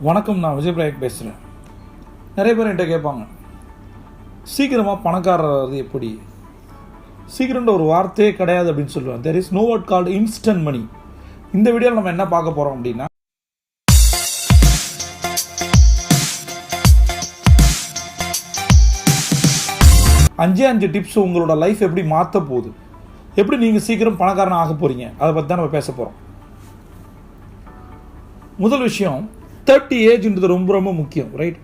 வணக்கம் நான் விஜய் பிரயாக் பேசுகிறேன் நிறைய பேர் என்கிட்ட கேட்பாங்க சீக்கிரமாக பணக்காரது எப்படி? சீக்கிரம்ன்ற ஒரு வார்த்தையே கிடையாது அப்படின்னு சொல்லுவேன் there is no what called instant money இந்த வீடியோவில் நம்ம என்ன பார்க்க போகிறோம் அப்படின்னா அஞ்சே அஞ்சு டிப்ஸ் உங்களோட லைஃப் எப்படி மாற்ற போகுது? எப்படி நீங்கள் சீக்கிரம் பணக்காரன் ஆக போகிறீங்க அதை பற்றி தான் நம்ம பேச போகிறோம் முதல் விஷயம் தேர்ட்டி ஏஜ்ன்றது ரொம்ப ரொம்ப முக்கியம் ரைட்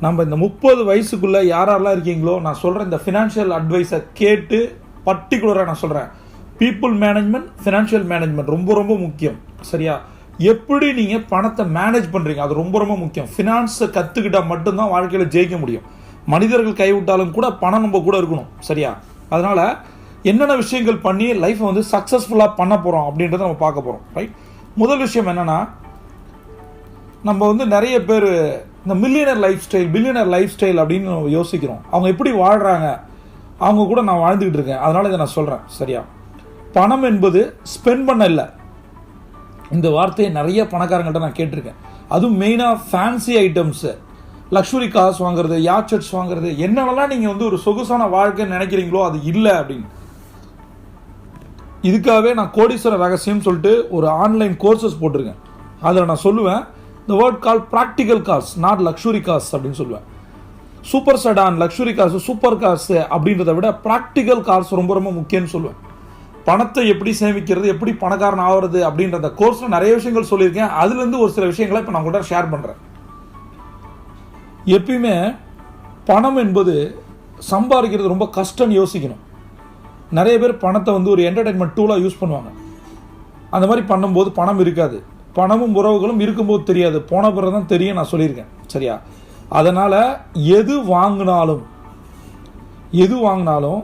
நம்ம இந்த முப்பது வயசுக்குள்ளே யாரெல்லாம் இருக்கீங்களோ நான் சொல்கிறேன் இந்த ஃபினான்ஷியல் அட்வைஸை கேட்டு பர்டிகுலராக நான் சொல்கிறேன் பீப்புள் மேனேஜ்மெண்ட் ஃபினான்ஷியல் மேனேஜ்மெண்ட் ரொம்ப ரொம்ப முக்கியம் சரியா? எப்படி நீங்கள் பணத்தை மேனேஜ் பண்ணுறீங்க அது ரொம்ப ரொம்ப முக்கியம். ஃபினான்ஸை கற்றுக்கிட்டால் மட்டும்தான் வாழ்க்கையில் ஜெயிக்க முடியும். மனிதர்கள் கைவிட்டாலும் கூட பணம் நம்ம கூட இருக்கணும் சரியா? அதனால் என்னென்ன விஷயங்கள் பண்ணி லைஃப்பை வந்து சக்ஸஸ்ஃபுல்லாக பண்ண போகிறோம் அப்படின்றத நம்ம பார்க்க போகிறோம் ரைட் முதல் விஷயம் என்னென்னா நம்ம வந்து நிறைய பேர் இந்த millionaire lifestyle billionaire lifestyle அப்படின்னு நம்ம யோசிக்கிறோம். அவங்க எப்படி வாழ்கிறாங்க அவங்க கூட நான் வாழ்ந்துக்கிட்டு இருக்கேன். அதனால் இதை நான் சொல்கிறேன் சரியா? பணம் என்பது ஸ்பெண்ட் பண்ண இல்லை. இந்த வார்த்தையை நிறைய பணக்காரங்கள்ட்ட நான் கேட்டிருக்கேன். அதுவும் மெயினாக ஃபேன்சி ஐட்டம்ஸு லக்ஸுரி கார்ஸ் வாங்குறது யாச்சட்ஸ் வாங்குறது என்னென்னலாம் நீங்கள் வந்து ஒரு சொகுசான வாழ்க்கைன்னு நினைக்கிறீங்களோ அது இல்லை அப்படின்னு. இதுக்காகவே நான் கோடீஸ்வர ரகசியம் சொல்லிட்டு ஒரு ஆன்லைன் கோர்சஸ் போட்டிருக்கேன். அதில் நான் சொல்லுவேன். இந்த word call practical cars not luxury cars அப்படின்னு சொல்லுவேன். Super sedan luxury cars super cars அப்படின்றத விட ப்ராக்டிக்கல் கார்ஸ் ரொம்ப ரொம்ப முக்கியம்னு சொல்லுவேன். பணத்தை எப்படி சேமிக்கிறது எப்படி பணக்காரன் ஆகிறது அப்படின்ற கோர்ஸில் நிறைய விஷயங்கள் சொல்லியிருக்கேன். அதுலேருந்து ஒரு சில விஷயங்களை இப்போ நான் கூட ஷேர் பண்ணுறேன் எப்பயுமே பணம் என்பது சம்பாதிக்கிறது ரொம்ப கஷ்டம்னு யோசிக்கணும். நிறைய பேர் பணத்தை வந்து ஒரு என்டர்டைன்மெண்ட் டூலாக யூஸ் பண்ணுவாங்க. அந்த மாதிரி பண்ணும்போது பணம் இருக்காது. பணமும் உறவுகளும் இருக்கும்போது தெரியாது. போன பிறகு தான் தெரியும் நான் சொல்லியிருக்கேன். சரியா? அதனால் எது வாங்கினாலும் எது வாங்கினாலும்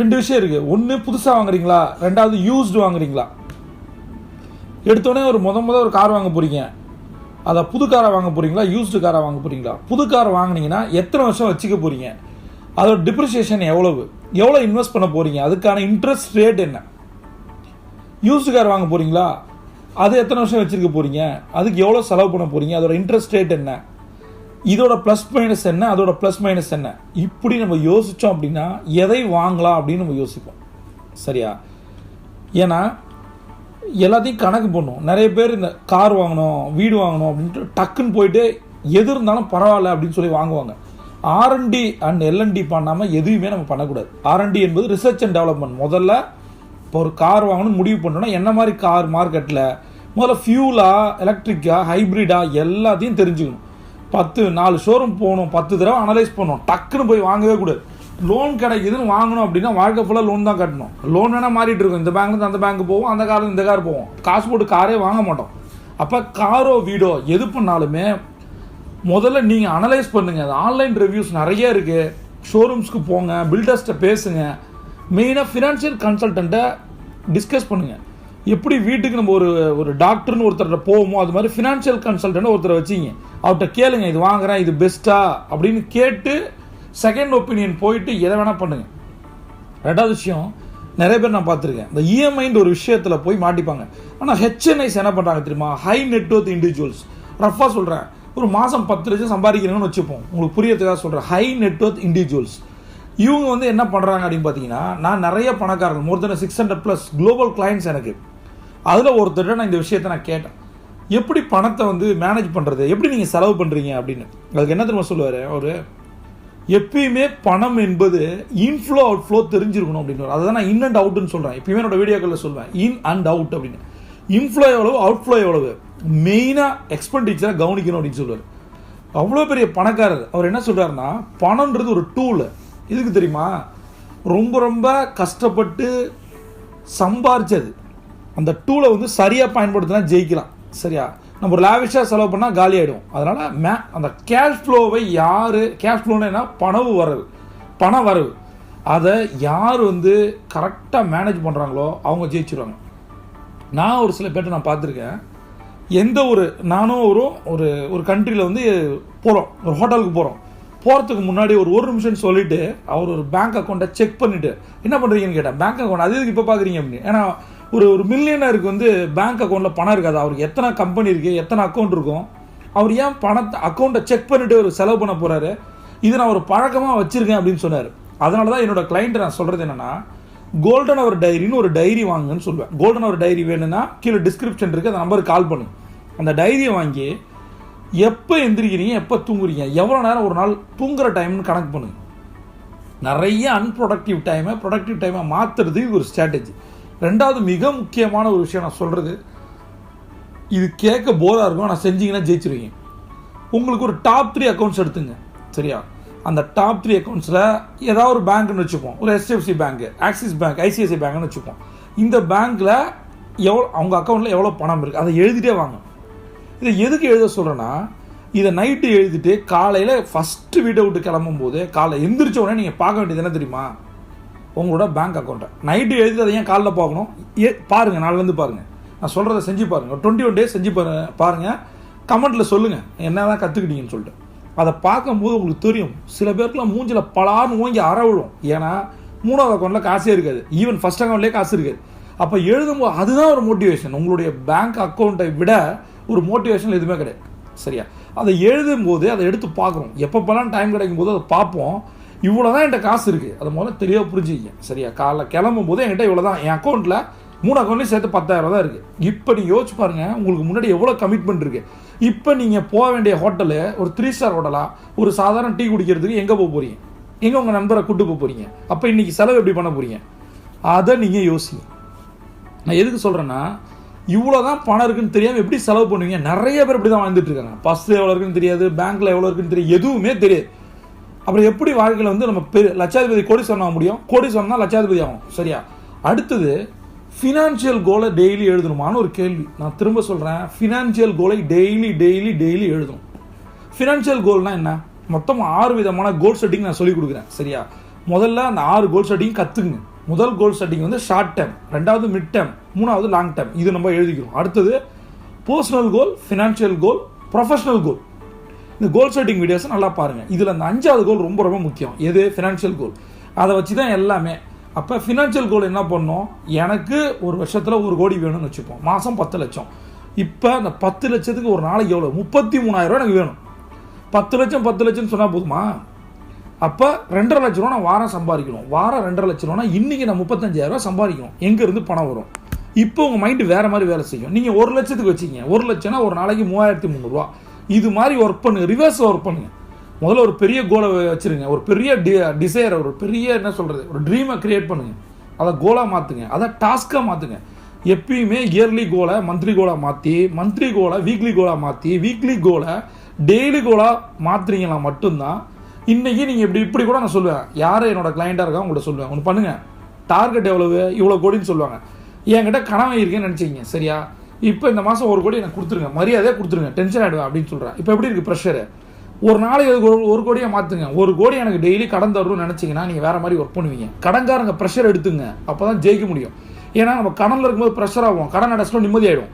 ரெண்டு விஷயம் இருக்குது ஒன்று புதுசாக வாங்குறீங்களா? ரெண்டாவது யூஸ்டு வாங்குறீங்களா? எடுத்தோடனே ஒரு முத முத ஒரு கார் வாங்க போகிறீங்க அதை புது காரை வாங்க போகிறீங்களா யூஸ்டு காரை வாங்க போகிறீங்களா புது கார் வாங்கினீங்கன்னா எத்தனை வருஷம் வச்சுக்க போகிறீங்க அதோட டிப்ரிசியேஷன் எவ்வளவு? எவ்வளோ இன்வெஸ்ட் பண்ண போகிறீங்க அதுக்கான இன்ட்ரெஸ்ட் ரேட் என்ன? யூஸ்டு கார் வாங்க போகிறீங்களா அது எத்தனை வருஷம் வச்சுருக்க போகிறீங்க அதுக்கு எவ்வளோ செலவு பண்ண போகிறீங்க அதோட இன்ட்ரெஸ்ட் ரேட் என்ன? இதோட ப்ளஸ் மைனஸ் என்ன? அதோட ப்ளஸ் மைனஸ் என்ன? இப்படி நம்ம யோசித்தோம் அப்படின்னா எதை வாங்கலாம் அப்படின்னு நம்ம யோசிப்போம். சரியா? ஏன்னா எல்லாத்தையும் கணக்கு பண்ணும் நிறைய பேர் இந்த கார் வாங்கணும் வீடு வாங்கணும் அப்படின்ட்டு டக்குன்னு போயிட்டு எது இருந்தாலும் பரவாயில்ல அப்படின்னு சொல்லி வாங்குவாங்க. ஆர்என்டி அண்ட் எல்என்டி பண்ணாமல் எதுவுமே நம்ம பண்ணக்கூடாது. ஆர்என்டி என்பது ரிசர்ச் அண்ட் டெவலப்மெண்ட் முதல்ல இப்போ ஒரு கார் வாங்கணும்னு முடிவு பண்ணோன்னா என்ன மாதிரி கார் மார்க்கெட்டில் முதல்ல ஃபியூலா எலக்ட்ரிக்கா ஹைப்ரிடா எல்லாத்தையும் தெரிஞ்சுக்கணும். பத்து நாலு ஷோரூம் போகணும் பத்து தடவை அனலைஸ் பண்ணணும். டக்குன்னு போய் வாங்கவே கூடாது. லோன் கிடைக்குதுன்னு வாங்கணும் அப்படின்னா வாழ்க்கை ஃபுல்லாக லோன் தான் கட்டணும். லோன் வேணால் மாறிட்டு இருக்கும். இந்த பேங்க்லேருந்து அந்த பேங்க் போவோம் அந்த காரில் இந்த கார் போவோம். காசு போட்டு காரே வாங்க மாட்டோம். அப்போ காரோ வீடோ எது பண்ணாலுமே முதல்ல நீங்கள் அனலைஸ் பண்ணுங்கள் ஆன்லைன் ரிவ்யூஸ் நிறைய இருக்குது ஷோரூம்ஸ்க்கு போங்க பில்டர்ஸ்ட்டை பேசுங்கள் மெயினாக ஃபினான்ஷியல் கன்சல்டண்ட்டை டிஸ்கஸ் பண்ணுங்கள் எப்படி வீட்டுக்கு நம்ம ஒரு ஒரு டாக்டர்னு ஒருத்தர்கிட்ட போவோமோ அது மாதிரி ஃபினான்ஷியல் கன்சல்டன்ட் ஒருத்தரை வச்சிங்க. அவர்கிட்ட கேளுங்க இது வாங்குறேன் இது பெஸ்ட்டா அப்படின்னு கேட்டு செகண்ட் ஒப்பீனியன் போயிட்டு எதை வேணால் பண்ணுங்கள் ரெண்டாவது விஷயம் நிறைய பேர் நான் பார்த்துருக்கேன். இந்த இஎம்ஐன்ற ஒரு விஷயத்தில் போய் மாட்டிப்பாங்க. ஆனால் ஹெச்என்ஐஸ் என்ன பண்ணுறாங்க தெரியுமா? ஹை நெட்ஒர்த் இண்டிவிஜுவல்ஸ் ரஃபாக சொல்கிறேன் ஒரு மாதம் பத்து லட்சம் சம்பாதிக்கிறீங்கன்னு வச்சுப்போம். உங்களுக்கு புரியறதுக்காக சொல்கிறேன் ஹை நெட்ஒர்த் இண்டிவிஜுவல்ஸ் இவங்க வந்து என்ன பண்ணுறாங்க அப்படின்னு பார்த்தீங்கன்னா நான் நிறைய பணக்காரர்கள் more then six hundred plus global clients எனக்கு. அதில் ஒருத்தர் நான் இந்த விஷயத்தை நான் கேட்டேன். எப்படி பணத்தை வந்து மேனேஜ் பண்ணுறது எப்படி நீங்கள் செலவு பண்ணுறீங்க அப்படின்னு. அதுக்கு என்ன தெரியுமா சொல்லுவார்? அவர் எப்பயுமே பணம் என்பது இன்ஃப்ளோ அவுட் ஃப்ளோ தெரிஞ்சிருக்கணும் அப்படின்னு. அதை தான் நான் இன் அண்ட் அவுட்னு சொல்கிறேன் எப்பயுமே என்னோட வீடியோக்களில் சொல்லுவேன் இன் அண்ட் அவுட் அப்படின்னு. இன்ஃப்ளோ எவ்வளவு? அவுட் ஃப்ளோ எவ்வளவு மெயினாக எக்ஸ்பெண்டிச்சரை கவனிக்கணும் அப்படின்னு சொல்லுவார். அவ்வளோ பெரிய பணக்காரர். அவர் என்ன சொல்கிறாருன்னா பணன்றது ஒரு டூலு எதுக்கு தெரியுமா? ரொம்ப ரொம்ப கஷ்டப்பட்டு சம்பாரிச்சது. அந்த டூலை வந்து சரியாக பயன்படுத்தினா ஜெயிக்கலாம். சரியா? நம்ம ஒரு லேவிஷாக செலவு பண்ணால் காலி ஆகிடும் அதனால் மே அந்த கேஷ் ஃப்ளோவை யார் கேஷ் ஃப்ளோன்னா பணவு வரவு. பண வரவு. அதை யார் வந்து கரெக்டாக மேனேஜ் பண்ணுறாங்களோ அவங்க ஜெயிச்சிருவாங்க. நான் ஒரு சில பேர்ட்ட நான் பார்த்துருக்கேன். எந்த ஒரு நானும் ஒரு ஒரு ஒரு கண்ட்ரியில் வந்து போகிறோம் ஒரு ஹோட்டலுக்கு போகிறோம் போகிறதுக்கு முன்னாடி ஒரு ஒரு நிமிஷம் சொல்லிட்டு அவர் ஒரு பேங்க் அக்கௌண்ட்டை செக் பண்ணிவிட்டு என்ன பண்ணுறீங்கன்னு கேட்டேன். பேங்க் அக்கௌண்ட் அது இப்போ பார்க்குறீங்க அப்படின்னு. ஏன்னா ஒரு ஒரு மில்லியனருக்கு வந்து பேங்க் அக்கௌண்ட்டில் பணம் இருக்காது. அவருக்கு எத்தனை கம்பெனி இருக்குது எத்தனை அக்கௌண்ட் இருக்கும். அவர் ஏன் பணத்தை அக்கௌண்ட்டை செக் பண்ணிவிட்டு ஒரு செலவு பண்ண போகிறாரு இது நான் ஒரு பழக்கமாக வச்சுருக்கேன் அப்படின்னு சொன்னார். அதனால தான் என்னோடய கிளைண்ட் நான் சொல்கிறது என்னன்னா கோல்டன் அவர் டைரின்னு ஒரு டைரி வாங்குன்னு சொல்லுவேன். கோல்டன் அவர் டைரி வேணும்னா கீழே டிஸ்கிரிப்ஷன் இருக்குது அந்த நம்பருக்கு கால் பண்ணு. அந்த டைரியை வாங்கி எப்போ எந்திரிக்கிறீங்க எப்போ தூங்குறீங்க எவ்வளோ நேரம் ஒரு நாள் தூங்குற டைம்னு கணக்கு பண்ணுங்க. நிறைய அன்ப்ரொடக்டிவ் டைமை ப்ரொடக்டிவ் டைமை மாற்றுறது இது ஒரு ஸ்ட்ராட்டஜி ரெண்டாவது மிக முக்கியமான ஒரு விஷயம் நான் சொல்கிறது இது கேட்க போராக இருக்கும் ஆனால் செஞ்சிங்கன்னா ஜெயிச்சிருவீங்க. உங்களுக்கு ஒரு டாப் த்ரீ அக்கௌண்ட்ஸ் எடுத்துங்க சரியா? அந்த டாப் த்ரீ அக்கௌண்ட்ஸில் ஏதாவது ஒரு பேங்க்னு வச்சுப்போம் ஒரு HDFC bank Axis bank ICICI பேங்க்னு வச்சுப்போம். இந்த பேங்க்கில் எவ்வளோ அவங்க அக்கௌண்ட்டில் எவ்வளோ பணம் இருக்குது அதை எழுதிட்டே வாங்க. இதை எதுக்கு எழுத சொல்கிறேன்னா இதை நைட்டு எழுதிட்டு காலையில் ஃபஸ்ட்டு வீட்டை விட்டு கிளம்பும் போது காலை எந்திரிச்ச உடனே நீங்கள் பார்க்க வேண்டியது என்ன தெரியுமா? உங்களோட பேங்க் அக்கௌண்ட்டை நைட்டு எழுதி அதை ஏன் காலைல பார்க்கணும்? ஏ பாருங்கள் நாளிலேருந்து பாருங்கள் நான் சொல்கிறத செஞ்சு பாருங்கள் டுவெண்ட்டி ஒன் டேஸ் செஞ்சு பாரு பாருங்கள் கமெண்ட்டில் சொல்லுங்கள் என்ன தான் கற்றுக்கிட்டீங்கன்னு சொல்லிட்டு. அதை பார்க்கும்போது உங்களுக்கு தெரியும். சில பேருக்குலாம் மூஞ்சில் பலான்னு ஓங்கி அற விழும் ஏன்னா மூணாவது அக்கௌண்ட்டில் காசே இருக்காது. ஈவன் ஃபஸ்ட் அக்கௌண்ட்லேயே காசு இருக்காது. அப்போ எழுதும்போது அதுதான் ஒரு மோட்டிவேஷன் உங்களுடைய பேங்க் அக்கௌண்ட்டை விட ஒரு மோட்டிவேஷன் எதுவுமே கிடையாது. சரியா? அதை எழுதும்போது அதை எடுத்து பார்க்குறோம். எப்பப்பெல்லாம் டைம் கிடைக்கும் போது அதை பார்ப்போம். இவ்வளோ தான் என்கிட்ட காசு இருக்குது அது முதல்ல தெளிவாக புரிஞ்சுக்கிங்க. சரியா? காலைல கிளம்பும் போது என்கிட்ட இவ்வளோ தான் என் அக்கௌண்ட்டில் மூணு அக்கௌண்ட்லையும் சேர்த்து பத்தாயிரம் தான் இருக்குது இப்போ நீங்கள் யோசிச்சு பாருங்கள் உங்களுக்கு முன்னாடி எவ்வளோ கமிட்மெண்ட் இருக்குது இப்போ நீங்கள் போக வேண்டிய ஹோட்டலு ஒரு த்ரீ ஸ்டார் ஹோட்டலாக ஒரு சாதாரண டீ குடிக்கிறதுக்கு எங்கே போக போகிறீங்க எங்கே உங்கள் நண்பரை கூட்டு போக போகிறீங்க அப்போ இன்றைக்கி செலவு எப்படி பண்ண போகிறீங்க அதை நீங்கள் யோசிங்க. நான் எதுக்கு சொல்கிறேன்னா இவ்வளோ தான் பணம் இருக்குன்னு தெரியாமல் எப்படி செலவு பண்ணுவீங்க? நிறைய பேர் இப்படி தான் வாழ்ந்துட்டு இருக்காங்க. பஸ்ஸில் எவ்வளோ இருக்குன்னு தெரியாது பேங்க்கில் எவ்வளோ இருக்குன்னு தெரியாது எதுவுமே தெரியாது. அப்புறம் எப்படி வாழ்க்கையில் வந்து நம்ம பெரு லட்சாதிபதி கோடி ஆக முடியும்? கோடி சொன்னால் லட்சாதிபதி ஆகும். சரியா? அடுத்தது ஃபினான்ஷியல் கோலை டெய்லி எழுதணுமான்னு ஒரு கேள்வி. நான் திரும்ப சொல்கிறேன் ஃபினான்ஷியல் கோலை டெய்லி டெய்லி டெய்லி எழுதணும். ஃபினான்ஷியல் கோல்னால் என்ன? மொத்தம் ஆறு விதமான கோல் செட்டிங் நான் சொல்லி கொடுக்குறேன். சரியா? முதல்ல அந்த ஆறு கோல் செட்டிங் கற்றுக்குங்க முதல் கோல் செட்டிங் வந்து ஷார்ட் டேர்ம் ரெண்டாவது மிட் டேர்ம் மூணாவது லாங் டேர்ம் இது நம்ம எழுதிக்கிறோம். அடுத்தது personal goal financial goal professional goal இந்த கோல் செட்டிங் வீடியோஸை நல்லா பாருங்கள் இதில் அந்த அஞ்சாவது கோல் ரொம்ப ரொம்ப முக்கியம். எது? ஃபினான்ஷியல் கோல் அதை வச்சு தான் எல்லாமே. அப்போ ஃபினான்ஷியல் கோல் என்ன பண்ணோம்? எனக்கு ஒரு வருஷத்தில் ஒரு கோடி வேணும்னு வச்சுப்போம். மாதம் பத்து லட்சம். இப்போ அந்த பத்து லட்சத்துக்கு ஒரு நாளைக்கு எவ்வளோ முப்பத்தி மூணாயிரம் எனக்கு வேணும். பத்து லட்சம் பத்து லட்சம்னு சொன்னால் போதுமா? அப்போ ரெண்டரை லட்ச ரூபா நான் வாரம் சம்பாதிக்கணும். வாரம் ரெண்டரை லட்ச ரூபானா இன்றைக்கி நான் முப்பத்தஞ்சாயிரம் ரூபா சம்பாதிக்கணும். எங்கேருந்து பணம் வரும்? இப்போ உங்கள் மைண்டு வேறு மாதிரி வேலை செய்யும். நீங்கள் ஒரு லட்சத்துக்கு வச்சுக்கிங்க ஒரு லட்சம்னா ஒரு நாளைக்கு மூவாயிரத்தி முந்நூறுரூவா இது மாதிரி ஒர்க் பண்ணுங்க. ரிவர்ஸ் ஒர்க் பண்ணுங்க. முதல்ல ஒரு பெரிய கோலை வச்சுருங்க. ஒரு பெரிய டி டிசைரை ஒரு பெரிய என்ன சொல்கிறது ஒரு ட்ரீமை க்ரியேட் பண்ணுங்கள் அதை கோலாக மாற்றுங்க அதை டாஸ்க்காக மாற்றுங்க எப்பயுமே இயர்லி கோலை மந்த்லி கோலாக மாற்றி மந்த்லி கோலை வீக்லி கோலாக மாற்றி வீக்லி கோலை டெய்லி கோலாக மாற்றுறீங்களா மட்டும்தான் இன்றைக்கி நீங்கள் இப்படி இப்படி கூட நான் சொல்லுவேன். யார் என்னோட கிளைண்ட்டாக இருக்கா உங்கள்கிட்ட சொல்லுவேன். ஒன்று பண்ணுங்கள் டார்கெட் எவ்வளவு? இவ்வளோ கோடின்னு சொல்லுவாங்க. என்கிட்ட கனவு இருக்கேன்னு நினச்சிங்க சரியா? இப்போ இந்த மாதம் ஒரு கோடி எனக்கு கொடுத்துருங்க. மரியாதையாக கொடுத்துருங்க. டென்ஷன் ஆகிடுவேன் அப்படின்னு சொல்கிறேன் இப்போ எப்படி இருக்குது ப்ரெஷரு ஒரு நாளைக்கு ஒரு ஒரு கோடியை மாற்றுங்க ஒரு கோடி எனக்கு டெய்லி கடன் தரணும்னு நினச்சிங்கன்னா நீங்கள் வேறு மாதிரி ஒர்க் பண்ணுவீங்க. கடன்காரங்க ப்ரெஷர் எடுத்துங்க. அப்போ தான் ஜெயிக்க முடியும். ஏன்னா நம்ம கடனில் இருக்கும்போது ப்ரெஷர் ஆகும். கடன் அடைச்சிட்டோம் நிம்மதியாகிடும்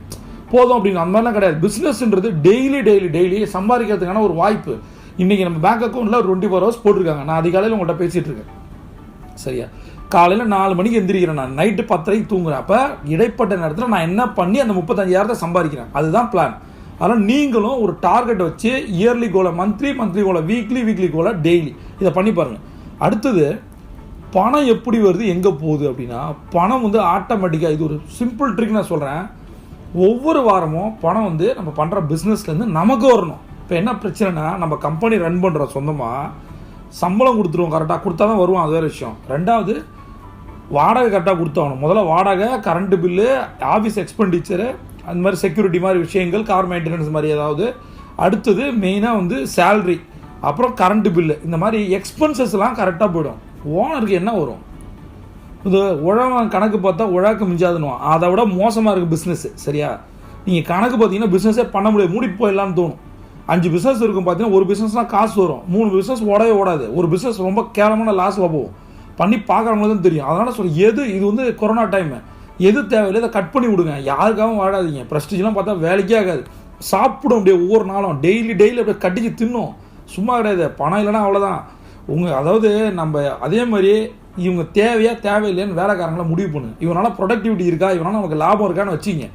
போதும் அப்படின்னு. அந்த மாதிரிலாம் கிடையாது. பிஸ்னஸ்ன்றது டெய்லி டெய்லி டெய்லி சம்பாதிக்கிறதுக்கான ஒரு வாய்ப்பு. இன்றைக்கி நம்ம பேங்க் அக்கௌண்ட்டில் ஒரு டுவெண்ட்டி ஃபோர் ஹவர்ஸ் போட்டிருக்காங்க. நான் அதிகாலையில் உங்கள்கிட்ட பேசிகிட்டு இருக்கேன். சரியா? காலையில் நாலு மணிக்கு எந்திரிக்கிறேன் நான். நைட்டு பத்தரைக்கு தூங்குறேன். அப்போ இடைப்பட்ட நேரத்தில் நான் என்ன பண்ணி அந்த முப்பத்தஞ்சாயிரத்தை சம்பாதிக்கிறேன். அதுதான் பிளான் அதனால் நீங்களும் ஒரு டார்கெட் வச்சு இயர்லி கோலை மந்த்லி மந்த்லி கோலை வீக்லி வீக்லி கோலை டெய்லி இதை பண்ணி பாருங்கள் அடுத்தது பணம் எப்படி வருது எங்கே போகுது அப்படின்னா பணம் வந்து ஆட்டோமேட்டிக்காக இது ஒரு சிம்பிள் ட்ரிக் நான் சொல்கிறேன் ஒவ்வொரு வாரமும் பணம் வந்து நம்ம பண்ணுற பிஸ்னஸ்லேருந்து நமக்கு வரணும். இப்போ என்ன பிரச்சனைனா நம்ம கம்பெனி ரன் பண்ணுறோம் சொந்தமாக சம்பளம் கொடுத்துருவோம் கரெக்டாக கொடுத்தா தான் வருவோம் அது வேறு விஷயம். ரெண்டாவது வாடகை கரெக்டாக கொடுத்தாகணும். முதல்ல வாடகை கரண்ட்டு பில்லு ஆஃபீஸ் எக்ஸ்பெண்டிச்சரு அந்த மாதிரி செக்யூரிட்டி மாதிரி விஷயங்கள் கார் மெயின்டெனன்ஸ் மாதிரி ஏதாவது. அடுத்தது மெயினாக வந்து சேல்ரி அப்புறம் கரண்ட்டு பில்லு இந்த மாதிரி எக்ஸ்பென்சஸ்லாம் கரெக்டாக போயிடும். ஓனருக்கு என்ன வரும்? இது உழவன் கணக்கு பார்த்தா உழாக்கு மிஞ்சாதுன்னு அதை விட மோசமாக இருக்குது பிஸ்னஸ்ஸு சரியா? நீங்கள் கணக்கு பார்த்தீங்கன்னா பிஸ்னஸே பண்ண முடியாது மூடி போயிடலான்னு தோணும். அஞ்சு பிஸ்னஸ் இருக்கும் பார்த்தீங்கன்னா ஒரு பிஸ்னஸ்னால் காசு வரும். மூணு பிஸ்னஸ் ஓடவே ஓடாது. ஒரு பிஸ்னஸ் ரொம்ப கேவலமான லாஸில் போகும். பண்ணி பார்க்குறவங்களுக்கு தான் தெரியும். அதனால் சொல்ல எது இது வந்து கொரோனா டைமு எது தேவையில்லை இதை கட் பண்ணி விடுங்க. யாருக்காகவும் வாழாதீங்க. ப்ரெஸ்டீஜ்லாம் பார்த்தா வேலைக்கே ஆகாது. சாப்பிடும் அப்படியே ஒவ்வொரு நாளும். டெய்லி டெய்லி அப்படியே கட்டிச்சு தின்னும். சும்மா கிடையாது. பணம் இல்லைன்னா அவ்வளோதான் உங்கள் அதாவது நம்ம அதே மாதிரி இவங்க தேவையா தேவையில்லைன்னு வேலைக்காரங்களாம் முடிவு பண்ணுங்க இவனால் ப்ரொடக்டிவிட்டி இருக்கா? இவனால் நமக்கு லாபம் இருக்கான்னு வச்சுங்க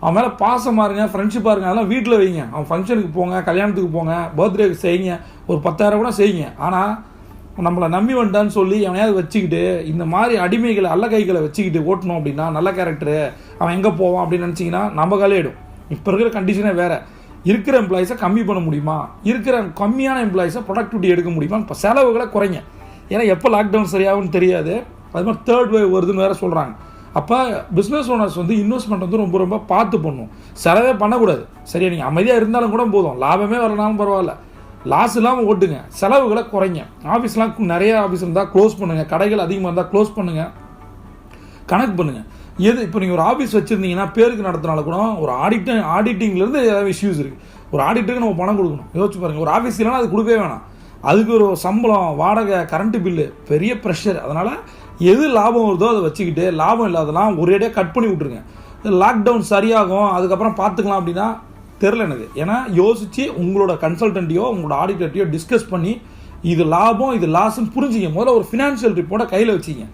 அவன் மேலே பாசமாக இருங்க ஃப்ரெண்ட்ஷிப்பாக இருங்க அதெல்லாம் வீட்டில் வைங்க. அவன் ஃபங்க்ஷனுக்கு போங்க கல்யாணத்துக்கு போங்க பர்த்டேக்கு செய்யுங்க ஒரு பத்தாயிரம் கூட செய்யுங்க. ஆனால் நம்மளை நம்பி வந்துட்டான்னு சொல்லி எவனையாவது வச்சுக்கிட்டு இந்த மாதிரி அடிமைகளை அல்ல கைகளை வச்சுக்கிட்டு ஓட்டணும் அப்படின்னா நல்ல கேரக்டரு அவன் எங்கே போவான் அப்படின்னு நினச்சிங்கன்னா நம்ம காலையிடும் இப்போ இருக்கிற கண்டிஷனே வேறு. இருக்கிற எம்ப்ளாயிஸை கம்மி பண்ண முடியுமா? இருக்கிற கம்மியான எம்ப்ளாயிஸை ப்ரொடக்டிவிட்டி எடுக்க முடியுமா? இப்போ செலவுகளை குறைங்க. ஏன்னா எப்போ லாக்டவுன் சரியாகும்னு தெரியாது. அது மாதிரி தேர்ட் வேவ் வருதுன்னு வேறு சொல்கிறாங்க அப்போ பிஸ்னஸ் ஓனர்ஸ் வந்து இன்வெஸ்ட்மெண்ட் வந்து ரொம்ப ரொம்ப பார்த்து பண்ணும் செலவே பண்ணக்கூடாது. சரியா நீங்கள் அமைதியாக இருந்தாலும் கூட போதும். லாபமே வரலனாலும் பரவாயில்ல. லாஸ் இல்லாமல் ஓட்டுங்க. செலவுகளை குறைங்க. ஆஃபீஸ்லாம் நிறைய ஆஃபீஸ் இருந்தால் க்ளோஸ் பண்ணுங்கள் கடைகள் அதிகமாக இருந்தால் க்ளோஸ் பண்ணுங்கள் கணக்கு பண்ணுங்கள் எது இப்போ நீங்கள் ஒரு ஆஃபீஸ் வச்சுருந்தீங்கன்னா பேருக்கு நடத்தினால கூட ஒரு ஆடிட் ஆடிட்டிங்லேருந்து ஏதாவது இஷ்யூஸ் இருக்குது ஒரு ஆடிட்டருக்கு நம்ம பணம் கொடுக்கணும். யோசிச்சு பாருங்கள் ஒரு ஆஃபீஸ் இல்லைன்னா அது கொடுக்கவே வேணாம். அதுக்கு ஒரு சம்பளம் வாடகை கரண்ட்டு பில்லு பெரிய ப்ரெஷர் அதனால் எது லாபம் வருதோ அதை வச்சுக்கிட்டு லாபம் இல்லாதெல்லாம் ஒரேடியாக கட் பண்ணி விட்ருங்க லாக்டவுன் சரியாகும் அதுக்கப்புறம் பார்த்துக்கலாம் அப்படின்னா தெரில எனக்கு. ஏன்னா யோசித்து உங்களோட கன்சல்டண்ட்டையோ உங்களோட ஆடிட்டர்ட்டையோ டிஸ்கஸ் பண்ணி இது லாபம் இது லாஸ்ன்னு புரிஞ்சுங்க. முதல்ல ஒரு ஃபினான்ஷியல் ரிப்போர்ட்டை கையில் வச்சிங்க.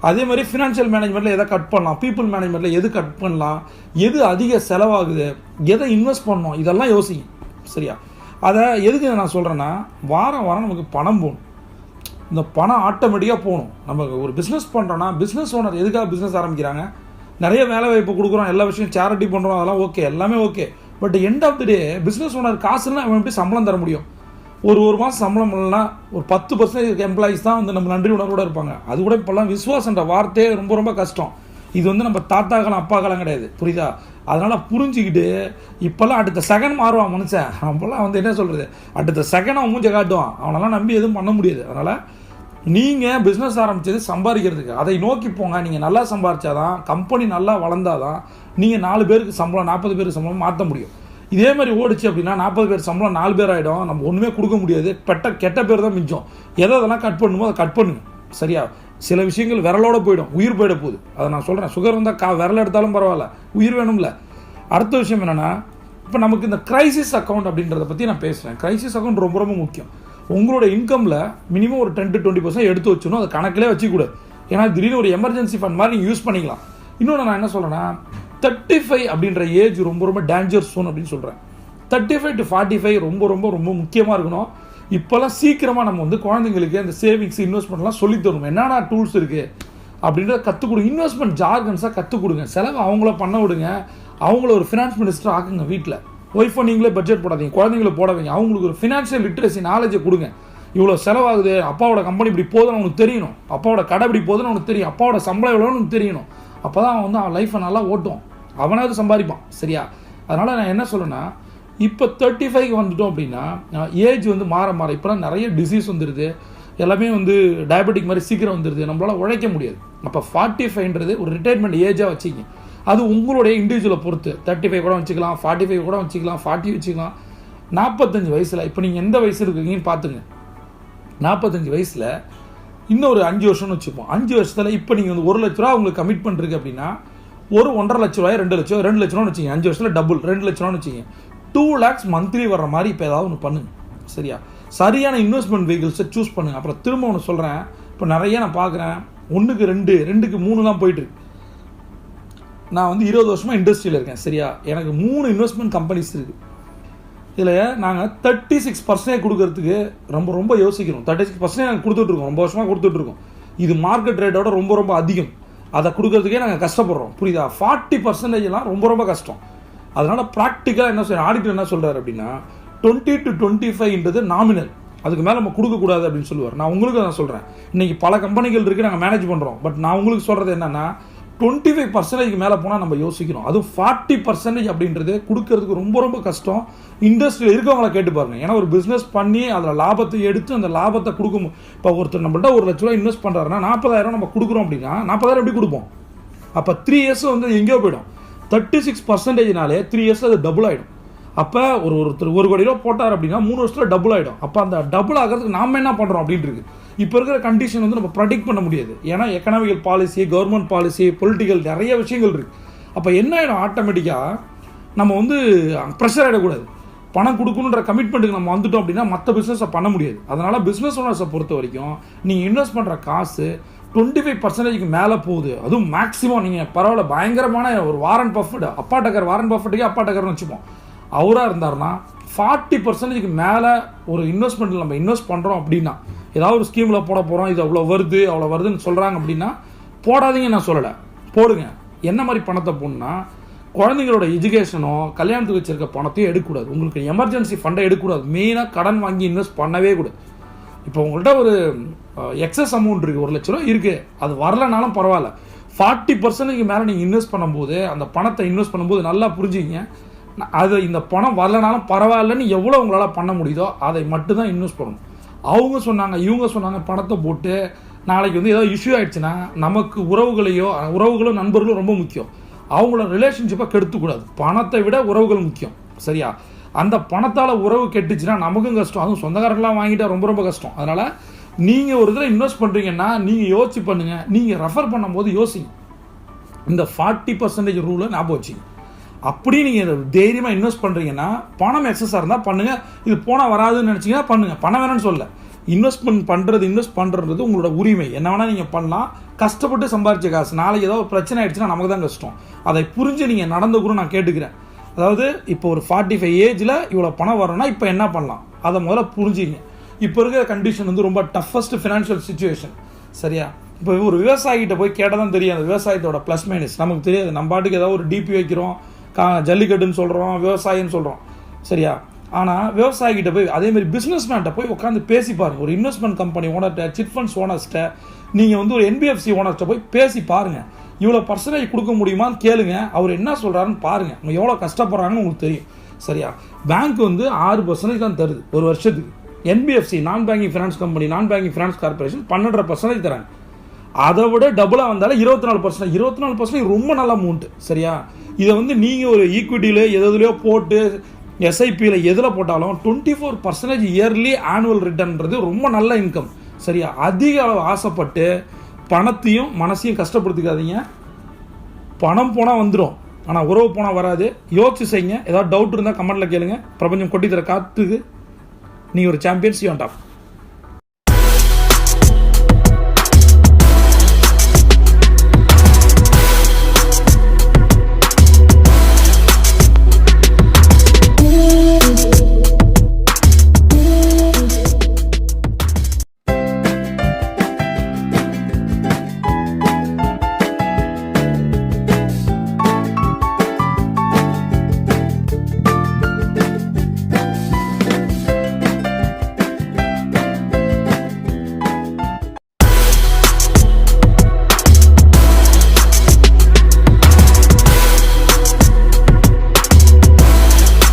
அதே மாதிரி ஃபினான்ஷியல் மேனேஜ்மெண்ட்டில் எதை கட் பண்ணலாம்? பீப்புள் மேனேஜ்மெண்ட்டில் எது கட் பண்ணலாம்? எது அதிக செலவாகுது? எதை இன்வெஸ்ட் பண்ணணும்? இதெல்லாம் யோசிங்க. சரியா? அதை எதுக்கு நான் சொல்கிறேன்னா வாரம் வாரம் நமக்கு பணம் போகணும். இந்த பணம் ஆட்டோமேட்டிக்காக போகணும். நம்ம ஒரு பிஸ்னஸ் பண்ணுறோன்னா பிஸ்னஸ் ஓனர் எதுக்காக பிஸ்னஸ் ஆரம்பிக்கிறாங்க? நிறைய வேலை வாய்ப்பு கொடுக்குறோம் எல்லா விஷயம் சேரிட்டி பண்ணுறோம் அதெல்லாம் ஓகே எல்லாமே okay but end of the day business owner காசுன்னா அவன் எப்படி சம்பளம் தர முடியும்? ஒரு ஒரு மாதம் சம்பளம் இல்லைனா ஒரு பத்து பர்சன்டேஜ் எம்ப்ளாயிஸ் தான் வந்து நம்ம நன்றி உணர்வோட இருப்பாங்க. அது கூட இப்போல்லாம் விஸ்வாசன்ற வார்த்தையே ரொம்ப ரொம்ப கஷ்டம். இது வந்து நம்ம தாத்தா காலம் அப்பா காலம் கிடையாது. புரியுதா? அதனால் புரிஞ்சுக்கிட்டு இப்போல்லாம் அடுத்த செகண்ட் மாறுவான் மனுஷன். அப்போல்லாம் வந்து என்ன சொல்கிறது அடுத்த செகண்ட் அவன் மூஞ்ச காட்டுவான். அவனெல்லாம் நம்பி எதுவும் பண்ண முடியாது. அதனால் நீங்கள் பிஸ்னஸ் ஆரம்பித்தது சம்பாதிக்கிறதுக்கு. அதை நோக்கி போங்க. நீங்கள் நல்லா சம்பாரிச்சாதான் கம்பெனி நல்லா வளர்ந்தாதான் நீங்கள் நாலு பேருக்கு சம்பளம் நாற்பது பேருக்கு சம்பளம் மாற்ற முடியும். இதே மாதிரி ஓடிச்சு அப்படின்னா நாற்பது பேர் சம்பளம் நாலு பேர் ஆகிடும் நம்ம ஒன்றுமே கொடுக்க முடியாது. பெட்ட கெட்ட பேர் தான் மிஞ்சம். எதை அதெல்லாம் கட் பண்ணுமோ அதை கட் பண்ணுங்க. சரியா? சில விஷயங்கள் விரலோட போயிடும் உயிர் போயிட போகுது. அதை நான் சொல்கிறேன் சுகர் வந்தால் கா விரல் எடுத்தாலும் பரவாயில்ல உயிர் வேணும்ல. அடுத்த விஷயம் என்னென்னா இப்போ நமக்கு இந்த கிரைசிஸ் அக்கௌண்ட் அப்படின்றத பற்றி நான் பேசுகிறேன் கிரைசிஸ் அக்கௌண்ட் ரொம்ப ரொம்ப முக்கியம். உங்களோட இன்கமில் மினிமம் ஒரு டென் டு டுவெண்ட்டி பர்சன்ட் எடுத்து வச்சுணும் அதை கணக்கிலே வச்சுக்கூடாது ஏன்னா திடீர்னு ஒரு எமர்ஜென்சி ஃபண்ட் மாதிரி நீங்கள் யூஸ் பண்ணிக்கலாம். இன்னொன்று நான் என்ன சொல்கிறேன்னா தேர்ட்டி ஃபைவ் அப்படின்ற ஏஜ் ரொம்ப ரொம்ப டேஞ்சர் சோன் அப்படின்னு சொல்கிறேன் thirty five to forty five ரொம்ப ரொம்ப ரொம்ப முக்கியமாக இருக்கணும். இப்போல்லாம் சீக்கிரமாக நம்ம வந்து குழந்தைங்களுக்கு அந்த சேவிங்ஸ் இன்வெஸ்ட்மெண்ட்லாம் சொல்லித் தரணும். என்னென்ன டூல்ஸ் இருக்குது அப்படின்றத கற்றுக் கொடுங்க. இன்வெஸ்ட்மெண்ட் ஜார்கன்ஸாக கற்றுக் கொடுங்க. செலவு அவங்கள பண்ண விடுங்க. அவங்கள ஒரு ஃபினான்ஸ் மினிஸ்டர் ஆக்குங்க வீட்டில் ஒய்ஃபை நீங்களே பட்ஜெட் போடாதீங்க. குழந்தைங்கள போட வைங்க. அவங்களுக்கு ஒரு ஃபினான்ஷியல் லிட்ரஸி நாலேஜை கொடுங்க. இவ்வளோ செலவாகுது. அப்பாவோட கம்பெனி இப்படி போதுன்னு அவனுக்கு தெரியணும். அப்பாவோட கடை இப்படி போதுன்னு அவனுக்கு தெரியும். அப்பாவோட சம்பளம் எவ்வளோன்னு தெரியணும். அப்போ தான் அவன் வந்து அவன் லைஃப்பை நல்லா ஓட்டுவான். அவனாவது சம்பாதிப்பான். சரியா? அதனால் நான் என்ன சொல்லுன்னா இப்போ தேர்ட்டி ஃபைவ் வந்துட்டோம் அப்படின்னா ஏஜ் வந்து மாற மாற இப்போலாம் நிறைய டிசீஸ் வந்துடுது எல்லாமே வந்து டயபெட்டிக் மாதிரி சீக்கிரம் வந்துடுது நம்மளால் உழைக்க முடியாது. அப்போ ஃபார்ட்டி ஃபைவ்ன்றது ஒரு ரிட்டையர்மெண்ட் ஏஜாக வச்சுக்கிங்க அது உங்களுடைய இண்டிவிஜுவலை பொறுத்து. தேர்ட்டி ஃபைவ் கூட வச்சுக்கலாம் ஃபார்ட்டி ஃபைவ் கூட வச்சுக்கலாம் ஃபார்ட்டி வச்சுக்கலாம். நாற்பத்தஞ்சு வயசில் இப்போ நீங்கள் எந்த வயசு இருக்கீங்கன்னு பார்த்துங்க நாற்பத்தஞ்சு வயசில் இன்னொரு அஞ்சு வருஷம்னு வச்சுப்போம். அஞ்சு வருஷத்தில் இப்போ நீங்கள் வந்து ஒரு லட்ச ரூபா உங்களுக்கு கமிட் பண்ணுறீங்க அப்படின்னா ஒரு ஒன்றரை லட்ச ரூபாய் ரெண்டு லட்சம் ரெண்டு லட்ச ரூபான்னு வச்சுங்க. அஞ்சு வருஷத்தில் டபுள் ரெண்டு லட்ச ரூபான்னு வச்சுங்க. டூ லேக்ஸ் மந்த்லி வர்ற மாதிரி இப்போ ஏதாவது ஒன்று பண்ணுங்க. சரியா? சரியான இன்வெஸ்ட்மெண்ட் வெஹிக்கிள்ஸை சூஸ் பண்ணுங்க. அப்புறம் திரும்ப ஒன்று சொல்கிறேன் இப்போ நிறைய நான் பார்க்குறேன் ஒன்றுக்கு ரெண்டு ரெண்டுக்கு மூணு தான் போயிட்டுருக்கு. நான் வந்து இருபது வருஷமாக இண்டஸ்ட்ரியில் இருக்கேன். சரியா? எனக்கு மூணு இன்வெஸ்ட்மெண்ட் கம்பெனிஸ் இருக்குது இதில் நாங்கள் தேர்ட்டி சிக்ஸ் பர்சன்டேஜ் கொடுக்கறதுக்கு ரொம்ப ரொம்ப யோசிக்கிறோம். தேர்ட்டி சிக்ஸ் பர்சன்டேஜ் நாங்கள் கொடுத்துட்ருக்கோம். ரொம்ப வருஷமாக கொடுத்துட்ருக்கோம். இது மார்க்கெட் ரேட்டோட ரொம்ப ரொம்ப அதிகம். அதை கொடுக்கறதுக்கே நாங்கள் கஷ்டப்படுறோம். புரியுதா? ஃபார்ட்டி பர்சன்டேஜ்லாம் ரொம்ப ரொம்ப கஷ்டம். அதனால் ப்ராக்டிக்கலாக என்ன சொல்ற ஆடிட்டர் என்ன சொல்கிறார் அப்படின்னா டுவெண்ட்டி டு டுவெண்ட்டி ஃபைவ்ன்றது நாமினல் அதுக்கு மேலே நம்ம கொடுக்கக்கூடாது அப்படின்னு சொல்லுவார். நான் உங்களுக்கு நான் சொல்கிறேன் இன்றைக்கி பல கம்பெனிகள் இருக்குது நாங்கள் மேனேஜ் பண்ணுறோம் பட் நான் உங்களுக்கு சொல்கிறது என்னென்னா டுவெண்ட்டி ஃபைவ் பர்சன்டேஜ் மேலே போனால் நம்ம யோசிக்கிறோம். அதுவும் ஃபார்ட்டி பர்சன்டேஜ் அப்படின்றது கொடுக்கறதுக்கு ரொம்ப ரொம்ப கஷ்டம். இண்டஸ்ட்ரியில் இருக்கவங்கள கேட்டு பாருங்க. ஏன்னா ஒரு பிஸ்னஸ் பண்ணி அதில் லாபத்தை எடுத்து அந்த லாபத்தை கொடுக்க இப்போ ஒருத்தர் நம்மள்ட்ட ஒரு லட்ச ரூபா இன்வெஸ்ட் பண்ணுறாருன்னா நாற்பதாயிரம் நம்ம கொடுக்குறோம் அப்படின்னா நாற்பதாயிரம் எப்படி கொடுப்போம்? அப்போ த்ரீ இயர்ஸ் வந்து எங்கேயோ போயிடும். தேர்ட்டி சிக்ஸ் பர்சன்டேஜ்னாலே த்ரீ இயர்ஸில் அது டபுள் ஆகிடும் அப்போ ஒரு ஒருத்தர் ஒரு கோடி ரூபா போட்டார் அப்படின்னா மூணு வருஷத்தில் டபுள் ஆகிடும் அப்போ அந்த டபுள் ஆகிறதுக்கு நாம் என்ன பண்ணுறோம் அப்படின்ட்டு இப்போ இருக்கிற கண்டிஷன் வந்து நம்ம ப்ரடிக்ட் பண்ண முடியாது. ஏன்னா economical policy government policy political நிறைய விஷயங்கள் இருக்குது அப்போ என்ன ஆகிடும் ஆட்டோமேட்டிக்காக நம்ம வந்து ப்ரெஷர் ஆகிடக்கூடாது பணம் கொடுக்கணுன்ற கமிட்மெண்ட்டுக்கு நம்ம வந்துட்டோம் அப்படின்னா மற்ற பிஸ்னஸை பண்ண முடியாது. அதனால் பிஸ்னஸ் ஓனர்ஸை பொறுத்த வரைக்கும் நீங்கள் இன்வெஸ்ட் பண்ணுற காசு டுவெண்ட்டி ஃபைவ் பர்சன்டேஜ்க்கு மேலே போகுது. அதுவும் மேக்ஸிமம் நீங்கள் பரவாயில்ல பயங்கரமான ஒரு வாரன் பஃபட் அப்பா டக்கர் வாரன் பஃபட்டுக்கே அப்பா டக்கர்னு வச்சுப்போம். அவராக இருந்தாருன்னா ஃபார்ட்டி பர்சன்டேஜ்க்கு மேலே ஒரு இன்வெஸ்ட்மெண்ட்டில் நம்ம இன்வெஸ்ட் பண்ணுறோம் அப்படின்னா ஏதாவது ஒரு ஸ்கீமில் போட போகிறோம் இது அவ்வளோ வருது அவ்வளோ வருதுன்னு சொல்கிறாங்க அப்படின்னா போடாதீங்க நான் சொல்லலை. போடுங்க. என்ன மாதிரி பணத்தை போடணும்னா குழந்தைங்களோட எஜுகேஷனோ கல்யாணத்துக்கு வச்சிருக்க பணத்தையும் எடுக்கக்கூடாது. உங்களுக்கு எமர்ஜென்சி ஃபண்டை எடுக்கக்கூடாது. மெயினாக கடன் வாங்கி இன்வெஸ்ட் பண்ணவே கூடாது. இப்போ உங்கள்கிட்ட ஒரு எக்ஸஸ் அமௌண்ட் இருக்குது ஒரு லட்ச ரூபா இருக்குது அது வரலனாலும் பரவாயில்ல. ஃபார்ட்டி பர்சன்டேஜ் மேலே நீங்கள் இன்வெஸ்ட் பண்ணும்போது அந்த பணத்தை இன்வெஸ்ட் பண்ணும்போது நல்லா புரிஞ்சுக்கிங்க. அது இந்த பணம் வரலனாலும் பரவாயில்லன்னு எவ்வளோ உங்களால் பண்ண முடியுதோ அதை மட்டும் தான் இன்வெஸ்ட் பண்ணணும். அவங்க சொன்னாங்க இவங்க சொன்னாங்க பணத்தை போட்டு நாளைக்கு வந்து ஏதாவது இஷ்யூ ஆயிடுச்சுன்னா நமக்கு உறவுகளையோ உறவுகளும் நண்பர்களும் ரொம்ப முக்கியம். அவங்களோட ரிலேஷன்ஷிப்பை கெடுத்துக்கூடாது. பணத்தை விட உறவுகள் முக்கியம். சரியா? அந்த பணத்தால் உறவு கெட்டுச்சுன்னா நமக்கும் கஷ்டம். அதுவும் சொந்தக்காரங்களாம் வாங்கிட்டா ரொம்ப ரொம்ப கஷ்டம். அதனால் நீங்கள் ஒரு இதில் இன்வெஸ்ட் பண்ணுறீங்கன்னா நீங்கள் யோசிச்சு பண்ணுங்கள் நீங்கள் ரெஃபர் பண்ணும்போது யோசிங்க. இந்த ஃபார்ட்டி பர்சன்டேஜ் ரூலை ஞாபகம் வச்சுங்க. அப்படி நீங்கள் தைரியமாக இன்வெஸ்ட் பண்ணுறீங்கன்னா பணம் எக்ஸஸாக இருந்தால் பண்ணுங்கள் இது போனால் வராதுன்னு நினச்சிங்கன்னா பண்ணுங்கள் பணம் வேணும்னு சொல்ல இன்வெஸ்ட்மெண்ட் பண்ணுறது இன்வெஸ்ட் பண்ணுறது உங்களோட உரிமை. என்ன வேணால் நீங்கள் பண்ணலாம். கஷ்டப்பட்டு சம்பாரிச்ச காசு. நாளைக்கு ஏதாவது ஒரு பிரச்சனை ஆயிடுச்சுன்னா நமக்கு தான் கஷ்டம். அதை புரிஞ்சு நீங்கள் நடந்து கூட நான் கேட்டுக்கிறேன். அதாவது இப்போ ஒரு ஃபார்ட்டி ஃபைவ் ஏஜில் இவ்வளோ பணம் வரணும்னா இப்போ என்ன பண்ணலாம்? அதை முதல்ல புரிஞ்சுங்க. இப்போ இருக்கிற கண்டிஷன் வந்து ரொம்ப டஃபஸ்ட் ஃபினான்ஷியல் சுச்சுவேஷன் சரியா? இப்போ ஒரு விவசாயிகிட்ட போய் கேட்டால் தான் தெரியும் அந்த விவசாயத்தோட ப்ளஸ் மைனஸ் நமக்கு தெரியாது. நம்ம பாட்டுக்கு ஏதாவது ஒரு டிபி வைக்கிறோம் கா ஜல்லிக்கட்டுன்னு சொல்கிறோம் விவசாயின்னு சொல்கிறோம் சரியா? ஆனால் விவசாயிகிட்ட போய் அதேமாதிரி பிஸ்னஸ்மேன்ட்ட போய் உட்காந்து பேசி பாருங்க. ஒரு இன்வெஸ்ட்மெண்ட் கம்பெனி ஓனர்கிட்ட சிட் ஃபண்ட்ஸ் ஓனர்ஸ்கிட்ட நீங்கள் வந்து ஒரு என்பிஎஃப்சி ஓனர்கிட்ட போய் பேசி பாருங்கள் இவ்வளோ பர்சன்டேஜ் கொடுக்க முடியுமான்னு கேளுங்க. அவர் என்ன சொல்கிறாருன்னு பாருங்க. அவங்க எவ்வளோ கஷ்டப்படுறாங்கன்னு உங்களுக்கு தெரியும். சரியா? பேங்க் வந்து ஆறு பர்சன்டேஜ் தான் தருது ஒரு வருஷத்துக்கு. NBFC non banking finance company non banking finance corporation பன்னெண்டரை பர்சன்டேஜ் தராங்க. அதை விட டபுளாக வந்தாலும் இருபத்தி நாலு பர்சன்ட் இருபத்தி நாலு பர்சன்ட் ரொம்ப நல்ல அமௌண்ட்டு சரியா? இதை வந்து நீங்கள் ஒரு ஈக்விட்டியில் எதுலையோ போட்டு எஸ்ஐபியில் எதில் போட்டாலும் twenty four percentage yearly annual ரிட்டர்ன்றது ரொம்ப நல்ல இன்கம் சரியா? அதிக அளவு ஆசைப்பட்டு பணத்தையும் மனசையும் கஷ்டப்படுத்திக்காதீங்க. பணம் போனால் வந்துடும் ஆனால் உறவு போனால் வராது. யோசிச்சு செய்யுங்க. ஏதாவது டவுட் இருந்தால் கமெண்ட்டில் கேளுங்க. பிரபஞ்சம் கொட்டி தர காத்துக்கு நீ ஒரு சாம்பியன்ஸ் யூ ஆன் டாப்